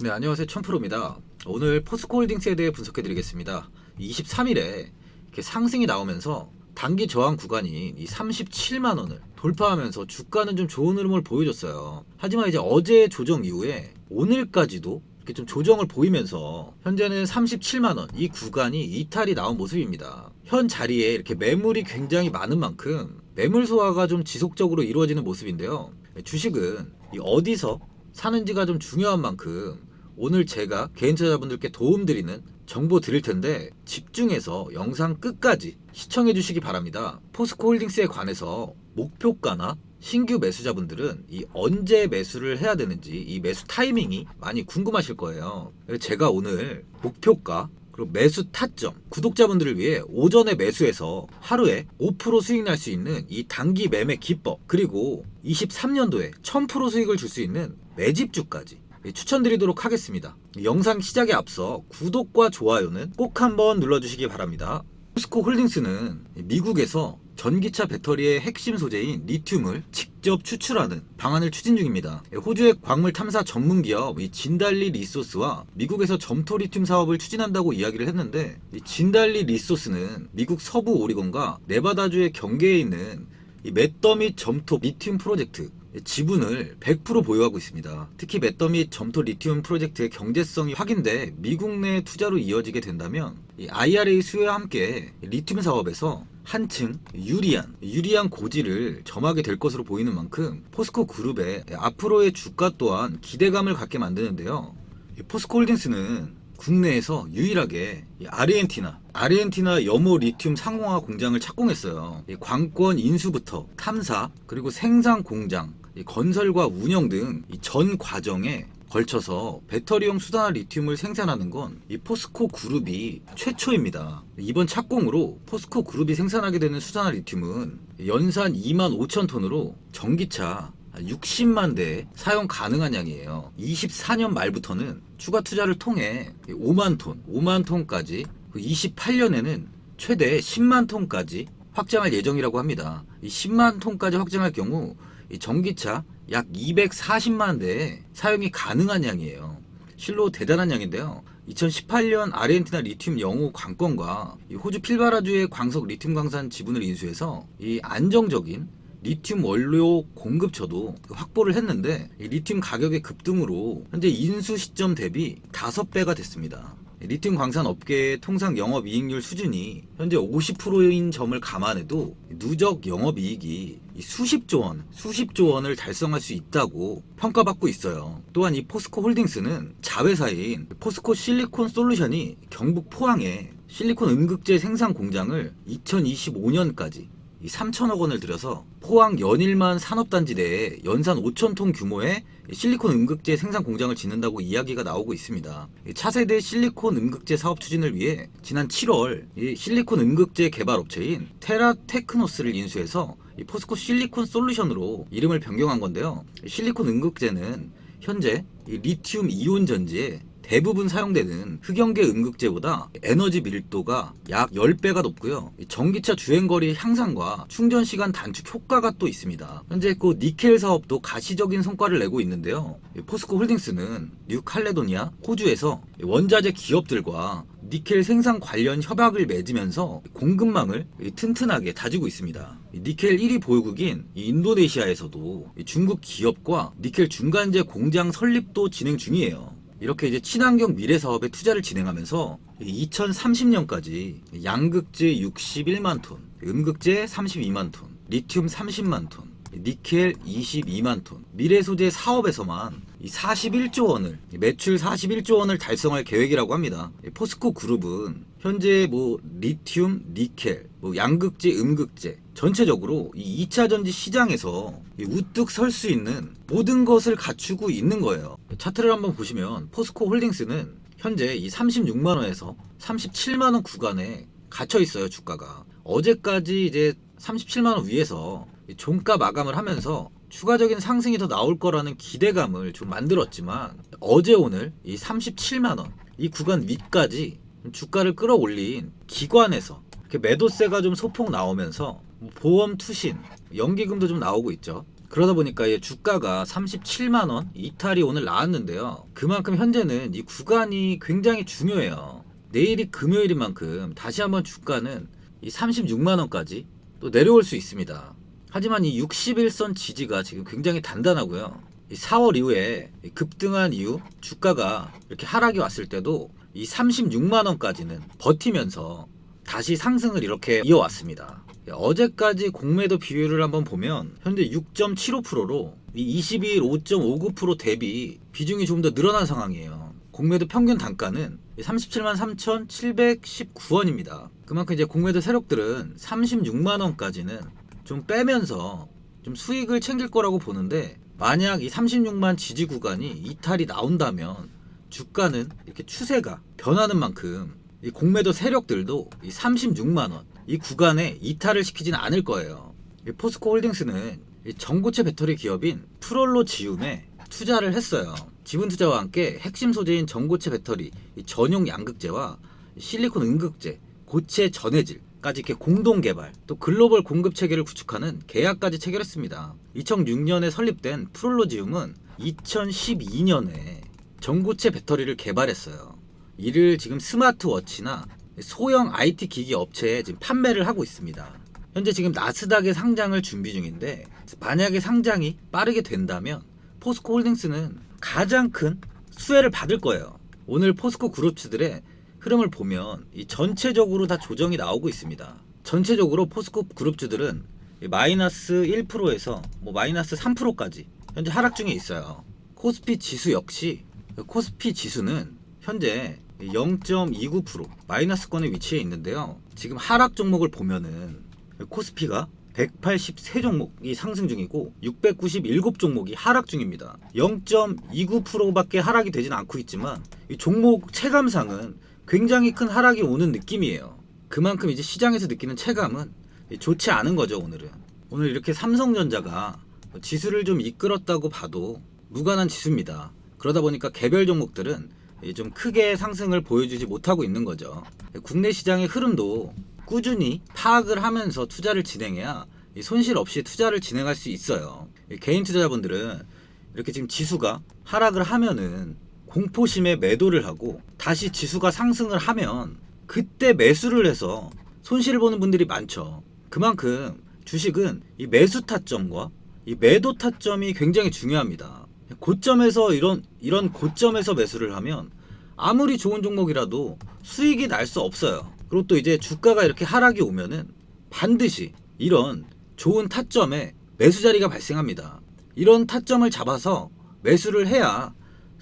네, 안녕하세요. 천프로입니다. 오늘 포스코홀딩스에 대해 분석해 드리겠습니다. 23일에 이렇게 상승이 나오면서 단기 저항 구간인 이 37만 원을 돌파하면서 주가는 좀 좋은 흐름을 보여줬어요. 하지만 이제 어제 조정 이후에 오늘까지도 이렇게 좀 조정을 보이면서 현재는 37만 원 이 구간이 이탈이 나온 모습입니다. 현 자리에 이렇게 매물이 굉장히 많은 만큼 매물 소화가 좀 지속적으로 이루어지는 모습인데요. 주식은 이 어디서 사는지가 좀 중요한 만큼 오늘 제가 개인 투자자분들께 도움드리는 정보 드릴 텐데 집중해서 영상 끝까지 시청해 주시기 바랍니다. 포스코 홀딩스에 관해서 목표가나 신규 매수자분들은 이 언제 매수를 해야 되는지 이 매수 타이밍이 많이 궁금하실 거예요. 제가 오늘 목표가 그리고 매수 타점 구독자분들을 위해 오전에 매수해서 하루에 5% 수익 날 수 있는 이 단기 매매 기법 그리고 23년도에 1000% 수익을 줄 수 있는 매집주까지 추천드리도록 하겠습니다. 영상 시작에 앞서 구독과 좋아요는 꼭 한번 눌러주시기 바랍니다. 포스코 홀딩스는 미국에서 전기차 배터리의 핵심 소재인 리튬을 직접 추출하는 방안을 추진 중입니다. 호주의 광물 탐사 전문 기업 이 진달리 리소스와 미국에서 점토 리튬 사업을 추진한다고 이야기를 했는데 이 진달리 리소스는 미국 서부 오리곤과 네바다주의 경계에 있는 이 맷더밋 점토 리튬 프로젝트 지분을 100% 보유하고 있습니다. 특히 맷더밋 점토 리튬 프로젝트의 경제성이 확인돼 미국 내 투자로 이어지게 된다면 이 IRA 수요와 함께 리튬 사업에서 한층 유리한 유리한 고지를 점하게 될 것으로 보이는 만큼 포스코 그룹의 앞으로의 주가 또한 기대감을 갖게 만드는데요. 이 포스코 홀딩스는 국내에서 유일하게 이 아르헨티나 아르헨티나 염호 리튬 상공화 공장을 착공했어요. 이 관권 인수부터 탐사 그리고 생산 공장 이 건설과 운영 등 전 과정에 걸쳐서 배터리용 수단화 리튬을 생산하는 건 이 포스코 그룹이 최초입니다. 이번 착공으로 포스코 그룹이 생산하게 되는 수단화 리튬은 연산 2만 5천 톤으로 전기차 60만 대 사용 가능한 양이에요. 24년 말부터는 추가 투자를 통해 5만 톤, 5만 톤까지 28년에는 최대 10만 톤까지 확장할 예정이라고 합니다. 이 10만 톤까지 확장할 경우 이 전기차 약 240만 대 사용이 가능한 양이에요. 실로 대단한 양인데요. 2018년 아르헨티나 리튬 영호 관건과 이 호주 필바라주의 광석 리튬 광산 지분을 인수해서 이 안정적인 리튬 원료 공급처도 확보를 했는데 이 리튬 가격의 급등으로 현재 인수 시점 대비 5배가 됐습니다. 리튬 광산 업계의 통상 영업이익률 수준이 현재 50%인 점을 감안해도 누적 영업이익이 수십조 원, 수십조 원을 달성할 수 있다고 평가받고 있어요. 또한 이 포스코 홀딩스는 자회사인 포스코 실리콘 솔루션이 경북 포항에 실리콘 음극재 생산 공장을 2025년까지 이 3천억 원을 들여서 포항 연일만 산업단지 내에 연산 5천 톤 규모의 실리콘 음극재 생산 공장을 짓는다고 이야기가 나오고 있습니다. 이 차세대 실리콘 음극재 사업 추진을 위해 지난 7월 이 실리콘 음극재 개발 업체인 테라 테크노스를 인수해서 이 포스코 실리콘 솔루션으로 이름을 변경한 건데요. 실리콘 음극재는 현재 이 리튬 이온 전지에 대부분 사용되는 흑연계 음극재보다 에너지 밀도가 약 10배가 높고요. 이 전기차 주행거리 향상과 충전시간 단축 효과가 또 있습니다. 현재 그 니켈 사업도 가시적인 성과를 내고 있는데요. 이 포스코 홀딩스는 뉴칼레도니아, 호주에서 원자재 기업들과 니켈 생산 관련 협약을 맺으면서 공급망을 튼튼하게 다지고 있습니다. 이 니켈 1위 보유국인 이 인도네시아에서도 이 중국 기업과 니켈 중간재 공장 설립도 진행 중이에요. 이렇게 이제 친환경 미래 사업에 투자를 진행하면서 2030년까지 양극재 61만 톤, 음극재 32만 톤, 리튬 30만 톤, 니켈 22만 톤, 미래 소재 사업에서만 이 41조 원을 매출 41조 원을 달성할 계획이라고 합니다. 포스코 그룹은 현재 뭐 리튬, 니켈, 뭐 양극재, 음극재 전체적으로 이 2차 전지 시장에서 이 우뚝 설 수 있는 모든 것을 갖추고 있는 거예요. 차트를 한번 보시면 포스코 홀딩스는 현재 이 36만 원에서 37만 원 구간에 갇혀 있어요, 주가가. 어제까지 이제 37만 원 위에서 이 종가 마감을 하면서 추가적인 상승이 더 나올 거라는 기대감을 좀 만들었지만 어제 오늘 이 37만 원 이 구간 위까지 주가를 끌어올린 기관에서 매도세가 좀 소폭 나오면서 보험 투신 연기금도 좀 나오고 있죠. 그러다 보니까 이 주가가 37만 원 이탈이 오늘 나왔는데요. 그만큼 현재는 이 구간이 굉장히 중요해요. 내일이 금요일인 만큼 다시 한번 주가는 이 36만 원까지 또 내려올 수 있습니다. 하지만 이 61선 지지가 지금 굉장히 단단하고요. 이 4월 이후에 이 급등한 이후 주가가 이렇게 하락이 왔을 때도 이 36만 원까지는 버티면서 다시 상승을 이렇게 이어왔습니다. 어제까지 공매도 비율을 한번 보면 현재 6.75%로 이 22일 5.59% 대비 비중이 좀 더 늘어난 상황이에요. 공매도 평균 단가는 37만 3,719원입니다. 그만큼 이제 공매도 세력들은 36만 원까지는 좀 빼면서 좀 수익을 챙길 거라고 보는데 만약 이 36만 지지 구간이 이탈이 나온다면 주가는 이렇게 추세가 변하는 만큼 이 공매도 세력들도 이 36만 원 이 구간에 이탈을 시키지는 않을 거예요. 이 포스코 홀딩스는 이 전고체 배터리 기업인 프롤로 지움에 투자를 했어요. 지분 투자와 함께 핵심 소재인 전고체 배터리, 이 전용 양극재와 실리콘 음극재, 고체 전해질 까지 이렇게 공동 개발, 또 글로벌 공급 체계를 구축하는 계약까지 체결했습니다. 2006년에 설립된 프롤로지움은 2012년에 전고체 배터리를 개발했어요. 이를 지금 스마트워치나 소형 IT 기기 업체에 지금 판매를 하고 있습니다. 현재 지금 나스닥에 상장을 준비 중인데 만약에 상장이 빠르게 된다면 포스코 홀딩스는 가장 큰 수혜를 받을 거예요. 오늘 포스코 그룹주들의 흐름을 보면 이 전체적으로 다 조정이 나오고 있습니다. 전체적으로 포스코 그룹주들은 이 마이너스 1%에서 뭐 마이너스 3%까지 현재 하락 중에 있어요. 코스피 지수 역시 코스피 지수는 현재 0.29% 마이너스권에 위치해 있는데요. 지금 하락 종목을 보면은 코스피가 183 종목이 상승 중이고 697 종목이 하락 중입니다. 0.29%밖에 하락이 되진 않고 있지만 이 종목 체감상은 굉장히 큰 하락이 오는 느낌이에요. 그만큼 이제 시장에서 느끼는 체감은 좋지 않은 거죠, 오늘은. 오늘 이렇게 삼성전자가 지수를 좀 이끌었다고 봐도 무관한 지수입니다. 그러다 보니까 개별 종목들은 좀 크게 상승을 보여주지 못하고 있는 거죠. 국내 시장의 흐름도 꾸준히 파악을 하면서 투자를 진행해야 이 손실 없이 투자를 진행할 수 있어요. 이 개인 투자자분들은 이렇게 지금 지수가 하락을 하면은 공포심에 매도를 하고 다시 지수가 상승을 하면 그때 매수를 해서 손실을 보는 분들이 많죠. 그만큼 주식은 이 매수 타점과 이 매도 타점이 굉장히 중요합니다. 고점에서 이런 이런 고점에서 매수를 하면 아무리 좋은 종목이라도 수익이 날 수 없어요. 그리고 또 이제 주가가 이렇게 하락이 오면은 반드시 이런 좋은 타점에 매수 자리가 발생합니다. 이런 타점을 잡아서 매수를 해야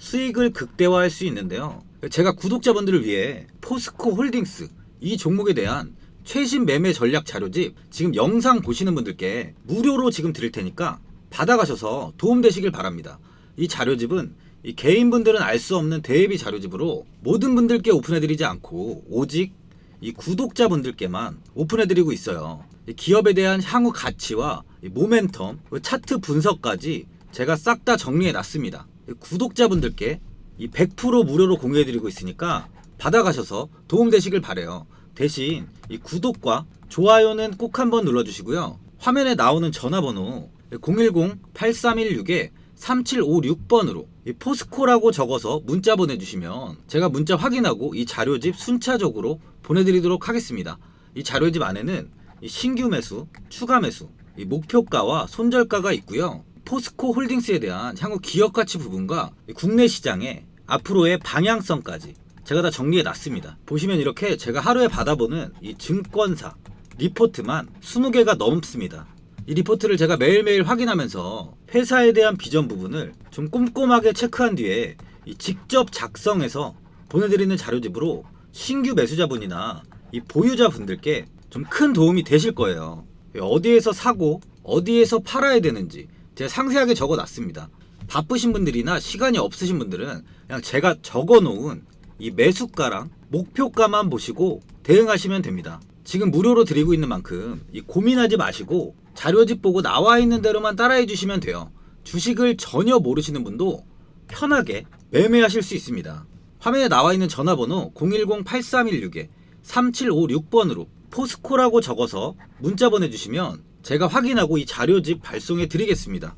수익을 극대화할 수 있는데요. 제가 구독자분들을 위해 포스코 홀딩스 이 종목에 대한 최신 매매 전략 자료집 지금 영상 보시는 분들께 무료로 지금 드릴 테니까 받아가셔서 도움되시길 바랍니다. 이 자료집은 이 개인분들은 알 수 없는 대비 자료집으로 모든 분들께 오픈해드리지 않고 오직 이 구독자분들께만 오픈해드리고 있어요. 이 기업에 대한 향후 가치와 이 모멘텀, 그 차트 분석까지 제가 싹 다 정리해놨습니다. 이 구독자분들께 이 100% 무료로 공유해드리고 있으니까 받아가셔서 도움되시길 바래요. 대신 이 구독과 좋아요는 꼭 한번 눌러주시고요. 화면에 나오는 전화번호 010-8316에 3756번으로 포스코라고 적어서 문자 보내주시면 제가 문자 확인하고 이 자료집 순차적으로 보내드리도록 하겠습니다. 이 자료집 안에는 이 신규 매수, 추가 매수, 이 목표가와 손절가가 있고요. 포스코 홀딩스에 대한 향후 기업 가치 부분과 이 국내 시장의 앞으로의 방향성까지 제가 다 정리해 놨습니다. 보시면 이렇게 제가 하루에 받아보는 이 증권사 리포트만 20개가 넘습니다. 이 리포트를 제가 매일매일 확인하면서 회사에 대한 비전 부분을 좀 꼼꼼하게 체크한 뒤에 이 직접 작성해서 보내드리는 자료집으로 신규 매수자분이나 이 보유자분들께 좀 큰 도움이 되실 거예요. 어디에서 사고 어디에서 팔아야 되는지 제가 상세하게 적어 놨습니다. 바쁘신 분들이나 시간이 없으신 분들은 그냥 제가 적어 놓은 이 매수가랑 목표가만 보시고 대응하시면 됩니다. 지금 무료로 드리고 있는 만큼 이 고민하지 마시고 자료집 보고 나와 있는 대로만 따라해 주시면 돼요. 주식을 전혀 모르시는 분도 편하게 매매하실 수 있습니다. 화면에 나와 있는 전화번호 010-8316에 3756번으로 포스코라고 적어서 문자 보내주시면 제가 확인하고 이 자료집 발송해 드리겠습니다.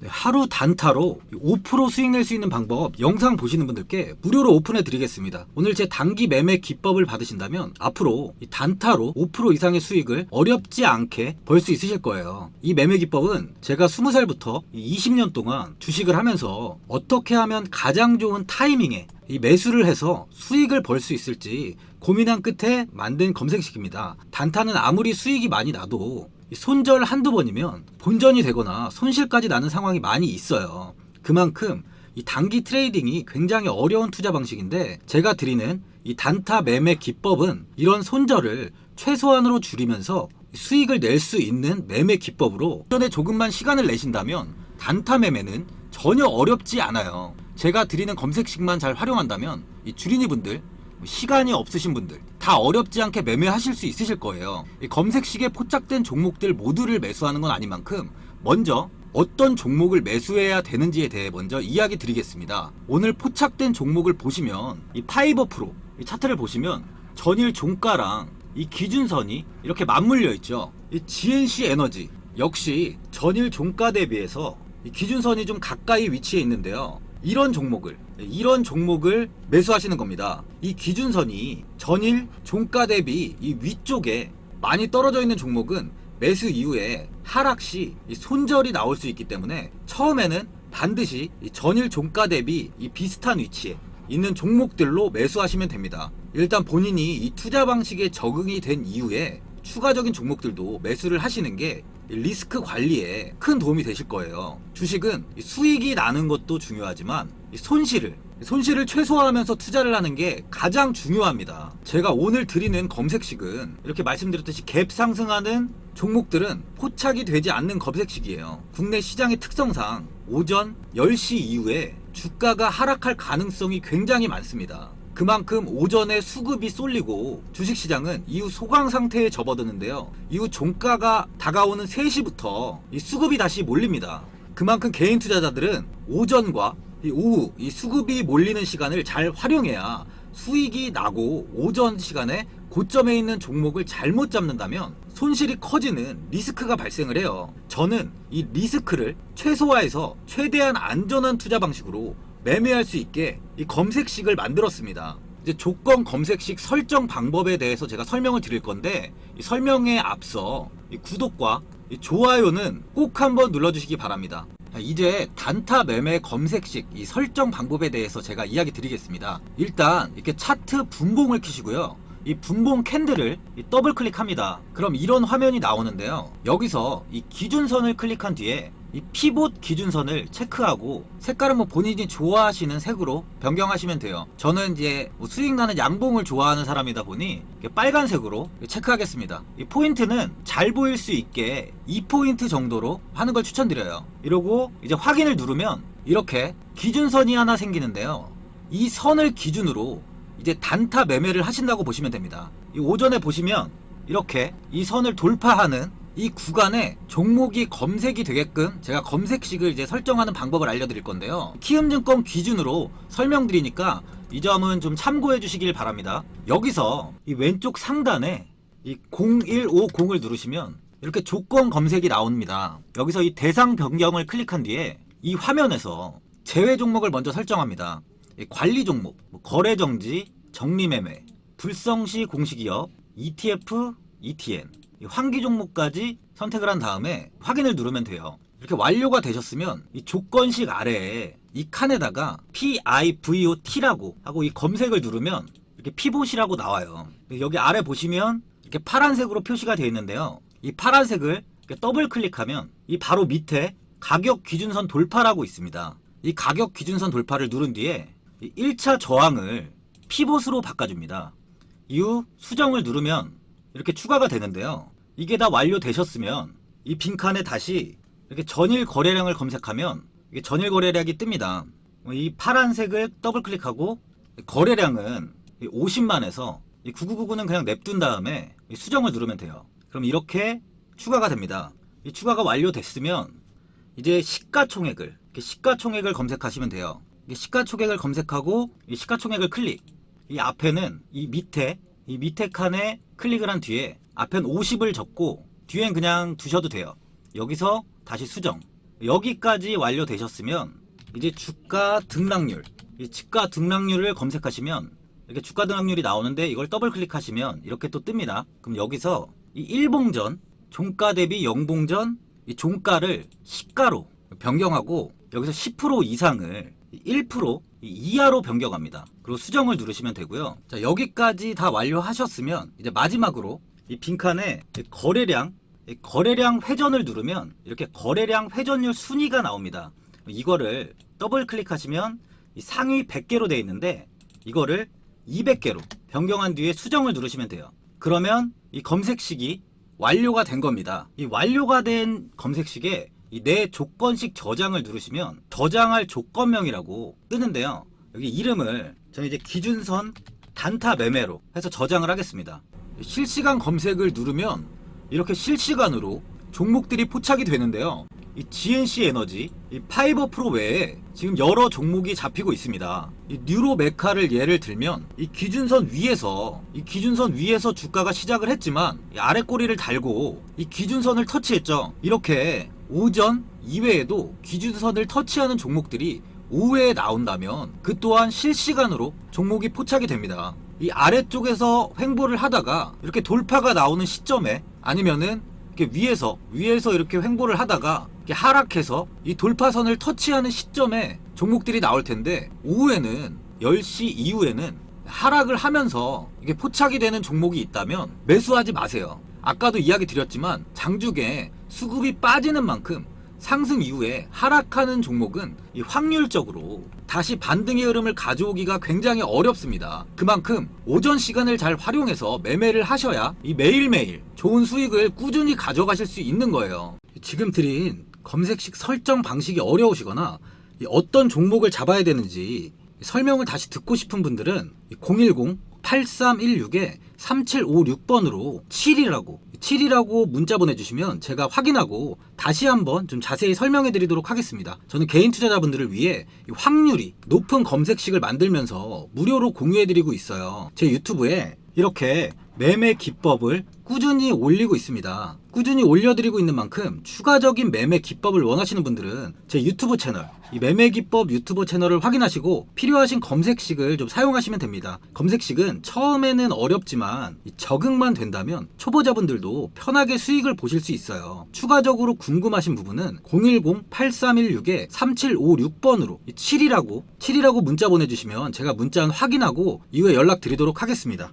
네, 하루 단타로 5% 수익 낼 수 있는 방법 영상 보시는 분들께 무료로 오픈해 드리겠습니다. 오늘 제 단기 매매 기법을 받으신다면 앞으로 이 단타로 5% 이상의 수익을 어렵지 않게 벌 수 있으실 거예요. 이 매매 기법은 제가 20살부터 20년 동안 주식을 하면서 어떻게 하면 가장 좋은 타이밍에 이 매수를 해서 수익을 벌 수 있을지 고민한 끝에 만든 검색식입니다. 단타는 아무리 수익이 많이 나도 이 손절 한두 번이면 본전이 되거나 손실까지 나는 상황이 많이 있어요. 그만큼 이 단기 트레이딩이 굉장히 어려운 투자 방식인데 제가 드리는 이 단타 매매 기법은 이런 손절을 최소한으로 줄이면서 수익을 낼 수 있는 매매 기법으로 전에 조금만 시간을 내신다면 단타 매매는 전혀 어렵지 않아요. 제가 드리는 검색식만 잘 활용한다면 이 주린이 분들 시간이 없으신 분들 다 어렵지 않게 매매하실 수 있으실 거예요. 이 검색식에 포착된 종목들 모두를 매수하는 건 아니만큼 먼저 어떤 종목을 매수해야 되는지에 대해 먼저 이야기 드리겠습니다. 오늘 포착된 종목을 보시면 이 파이버 프로 이 차트를 보시면 전일 종가랑 이 기준선이 이렇게 맞물려 있죠. 이 GNC 에너지 역시 전일 종가 대비해서 이 기준선이 좀 가까이 위치해 있는데요. 이런 종목을 이런 종목을 매수하시는 겁니다. 이 기준선이 전일 종가 대비 이 위쪽에 많이 떨어져 있는 종목은 매수 이후에 하락 시이 손절이 나올 수 있기 때문에 처음에는 반드시 이 전일 종가 대비 이 비슷한 위치에 있는 종목들로 매수하시면 됩니다. 일단 본인이 이 투자 방식에 적응이 된 이후에 추가적인 종목들도 매수를 하시는 게 리스크 관리에 큰 도움이 되실 거예요. 주식은 이 수익이 나는 것도 중요하지만 이 손실을 손실을 최소화하면서 투자를 하는 게 가장 중요합니다. 제가 오늘 드리는 검색식은 이렇게 말씀드렸듯이 갭 상승하는 종목들은 포착이 되지 않는 검색식이에요. 국내 시장의 특성상 오전 10시 이후에 주가가 하락할 가능성이 굉장히 많습니다. 그만큼 오전에 수급이 쏠리고 주식시장은 이후 소강 상태에 접어드는데요. 이후 종가가 다가오는 3시부터 이 수급이 다시 몰립니다. 그만큼 개인 투자자들은 오전과 이 오후 이 수급이 몰리는 시간을 잘 활용해야 수익이 나고 오전 시간에 고점에 있는 종목을 잘못 잡는다면 손실이 커지는 리스크가 발생을 해요. 저는 이 리스크를 최소화해서 최대한 안전한 투자 방식으로 매매할 수 있게 이 검색식을 만들었습니다. 이제 조건 검색식 설정 방법에 대해서 제가 설명을 드릴 건데 이 설명에 앞서 이 구독과 이 좋아요는 꼭 한번 눌러주시기 바랍니다. 자, 이제 단타 매매 검색식 이 설정 방법에 대해서 제가 이야기 드리겠습니다. 일단 이렇게 차트 분봉을 켜시고요. 이 분봉 캔들을 이 더블 클릭합니다. 그럼 이런 화면이 나오는데요. 여기서 이 기준선을 클릭한 뒤에 이 피봇 기준선을 체크하고 색깔은 뭐 본인이 좋아하시는 색으로 변경하시면 돼요. 저는 이제 뭐 수익 나는 양봉을 좋아하는 사람이다 보니 빨간색으로 체크하겠습니다. 이 포인트는 잘 보일 수 있게 2포인트 정도로 하는 걸 추천드려요. 이러고 이제 확인을 누르면 이렇게 기준선이 하나 생기는데요. 이 선을 기준으로 이제 단타 매매를 하신다고 보시면 됩니다. 이 오전에 보시면 이렇게 이 선을 돌파하는 이 구간에 종목이 검색이 되게끔 제가 검색식을 이제 설정하는 방법을 알려드릴 건데요. 키움증권 기준으로 설명드리니까 이 점은 좀 참고해 주시길 바랍니다. 여기서 이 왼쪽 상단에 이 0150을 누르시면 이렇게 조건 검색이 나옵니다. 여기서 이 대상 변경을 클릭한 뒤에 이 화면에서 제외 종목을 먼저 설정합니다. 이 관리 종목, 뭐 거래 정지, 정리 매매, 불성시 공시기업, ETF, ETN, 이 환기 종목까지 선택을 한 다음에 확인을 누르면 돼요. 이렇게 완료가 되셨으면 이 조건식 아래에 이 칸에다가 PIVOT라고 하고 이 검색을 누르면 이렇게 피봇이라고 나와요. 여기 아래 보시면 이렇게 파란색으로 표시가 되어 있는데요. 이 파란색을 더블 클릭하면 이 바로 밑에 가격 기준선 돌파라고 있습니다. 이 가격 기준선 돌파를 누른 뒤에 이 1차 저항을 피봇으로 바꿔줍니다. 이후 수정을 누르면 이렇게 추가가 되는데요. 이게 다 완료되셨으면 이 빈칸에 다시 이렇게 전일 거래량을 검색하면 이게 전일 거래량이 뜹니다. 이 파란색을 더블 클릭하고 거래량은 50만에서 9999는 그냥 냅둔 다음에 이 수정을 누르면 돼요. 그럼 이렇게 추가가 됩니다. 이 추가가 완료됐으면 이제 시가총액을 시가총액을 검색하시면 돼요. 이 시가총액을 검색하고 이 시가총액을 클릭. 이 앞에는 이 밑에 이 밑에 칸에 클릭을 한 뒤에 앞엔 50을 적고 뒤엔 그냥 두셔도 돼요. 여기서 다시 수정. 여기까지 완료되셨으면 이제 주가 등락률, 이 주가 등락률을 검색하시면 이렇게 주가 등락률이 나오는데 이걸 더블 클릭하시면 이렇게 또 뜹니다. 그럼 여기서 이 일봉전, 종가 대비 영봉전, 이 종가를 시가로 변경하고 여기서 10% 이상을 1% 이하로 변경합니다. 그리고 수정을 누르시면 되고요. 자, 여기까지 다 완료하셨으면 이제 마지막으로 이 빈칸에 이 거래량, 이 거래량 회전을 누르면 이렇게 거래량 회전율 순위가 나옵니다. 이거를 더블 클릭하시면 이 상위 100개로 되어 있는데 이거를 200개로 변경한 뒤에 수정을 누르시면 돼요. 그러면 이 검색식이 완료가 된 겁니다. 이 완료가 된 검색식에 이내 조건식 저장을 누르시면 저장할 조건명이라고 뜨는데요. 여기 이름을 저는 이제 기준선 단타 매매로 해서 저장을 하겠습니다. 실시간 검색을 누르면 이렇게 실시간으로 종목들이 포착이 되는데요. 이 GNC 에너지, 이 파이버 프로 외에 지금 여러 종목이 잡히고 있습니다. 이 뉴로 메카를 예를 들면 이 기준선 위에서 이 기준선 위에서 주가가 시작을 했지만 이 아래 꼬리를 달고 이 기준선을 터치했죠. 이렇게 오전 이외에도 기준선을 터치하는 종목들이 오후에 나온다면 그 또한 실시간으로 종목이 포착이 됩니다. 이 아래쪽에서 횡보를 하다가 이렇게 돌파가 나오는 시점에 아니면은 이렇게 위에서 위에서 이렇게 횡보를 하다가 이렇게 하락해서 이 돌파선을 터치하는 시점에 종목들이 나올 텐데 오후에는 10시 이후에는 하락을 하면서 이게 포착이 되는 종목이 있다면 매수하지 마세요. 아까도 이야기 드렸지만 장중에 수급이 빠지는 만큼 상승 이후에 하락하는 종목은 이 확률적으로 다시 반등의 흐름을 가져오기가 굉장히 어렵습니다. 그만큼 오전 시간을 잘 활용해서 매매를 하셔야 이 매일매일 좋은 수익을 꾸준히 가져가실 수 있는 거예요. 지금 드린 검색식 설정 방식이 어려우시거나 이 어떤 종목을 잡아야 되는지 설명을 다시 듣고 싶은 분들은 010 8316에 3756번으로 7이라고 7이라고 문자 보내주시면 제가 확인하고 다시 한번 좀 자세히 설명해 드리도록 하겠습니다. 저는 개인 투자자분들을 위해 이 확률이 높은 검색식을 만들면서 무료로 공유해 드리고 있어요. 제 유튜브에 이렇게 매매 기법을 꾸준히 올리고 있습니다. 꾸준히 올려드리고 있는 만큼 추가적인 매매 기법을 원하시는 분들은 제 유튜브 채널, 이 매매 기법 유튜브 채널을 확인하시고 필요하신 검색식을 좀 사용하시면 됩니다. 검색식은 처음에는 어렵지만 이 적응만 된다면 초보자분들도 편하게 수익을 보실 수 있어요. 추가적으로 궁금하신 부분은 010-8316에 3756번으로 7이라고 7이라고 문자 보내주시면 제가 문자 확인하고 이후에 연락드리도록 하겠습니다.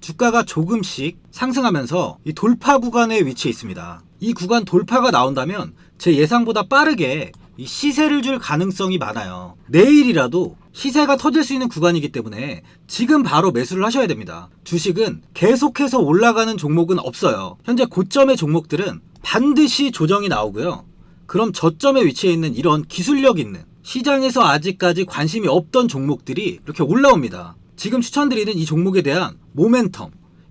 주가가 조금씩 상승하면서 이 돌파 구간에 위치해 있습니다. 이 구간 돌파가 나온다면 제 예상보다 빠르게 이 시세를 줄 가능성이 많아요. 내일이라도 시세가 터질 수 있는 구간이기 때문에 지금 바로 매수를 하셔야 됩니다. 주식은 계속해서 올라가는 종목은 없어요. 현재 고점의 종목들은 반드시 조정이 나오고요. 그럼 저점에 위치해 있는 이런 기술력 있는 시장에서 아직까지 관심이 없던 종목들이 이렇게 올라옵니다. 지금 추천드리는 이 종목에 대한 모멘텀,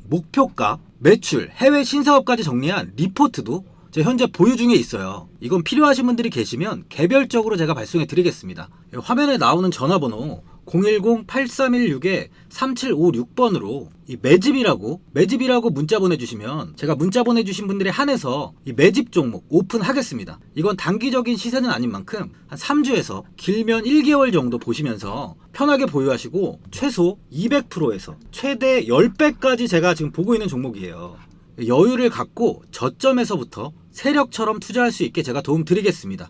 목표가, 매출, 해외 신사업까지 정리한 리포트도 제 현재 보유 중에 있어요. 이건 필요하신 분들이 계시면 개별적으로 제가 발송해 드리겠습니다. 화면에 나오는 전화번호 010-8316-3756번으로 이 매집이라고 매집이라고 문자 보내주시면 제가 문자 보내주신 분들에 한해서 이 매집 종목 오픈하겠습니다. 이건 단기적인 시세는 아닌 만큼 한 3주에서 길면 1개월 정도 보시면서 편하게 보유하시고 최소 200%에서 최대 10배까지 제가 지금 보고 있는 종목이에요. 여유를 갖고 저점에서부터 세력처럼 투자할 수 있게 제가 도움 드리겠습니다.